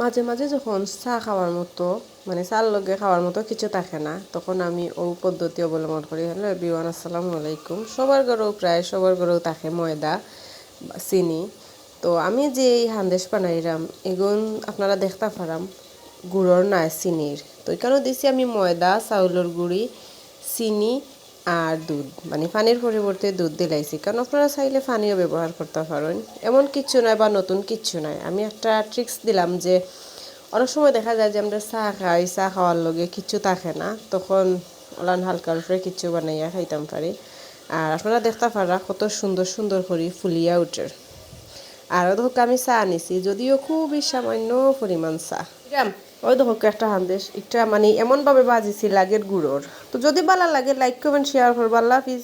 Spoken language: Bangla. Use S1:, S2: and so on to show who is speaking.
S1: মাঝে মাঝে যখন চা খাওয়ার মতো মানে চার লগে খাওয়ার মতো কিছু থাকে না, তখন আমি ও পদ্ধতি অবলম্বন করি। হ্যালো বিওয়ান আসসালামু আলাইকুম। সবার ঘরেও প্রায় সবার ঘরেও থাকে ময়দা, চিনি। তো আমি যে এই হান্দেশ বানাইলাম এগুন আপনারা দেখতে পারাম, গুড়র নাই চিনির। তো এখানেও দিছি আমি ময়দা, চাউলের গুড়ি, চিনি আর দুধ। মানে পানির পরিবর্তে দুধ দিলাইছি। কারণ আপনারা চাইলে পানিও ব্যবহার করতে পারেন। এমন কিচ্ছু নয় বা নতুন কিচ্ছু নয় আমি একটা ট্রিক্স দিলাম যে, অনেক সময় দেখা যায় যে আমরা চা খাই, চা খাওয়ার লগে কিচ্ছু থাকে না। তখন ওলান হালকার উপরে কিচ্ছু বানাইয়া খাইতাম পারি। আর আপনারা দেখতে পারা কত সুন্দর সুন্দর করে ফুলিয়া উঠে। আরও দেখো আমি চা আনিছি, যদিও খুবই সামান্য পরিমাণ চা। ওই দেখো একটা হান্দেশ এটা মানে এমনভাবে বাজিছি লাগের গুড়োর। তো যদি ভালো লাগে লাইক কমেন্ট শেয়ার করব। আল্লাহ হাফিজ।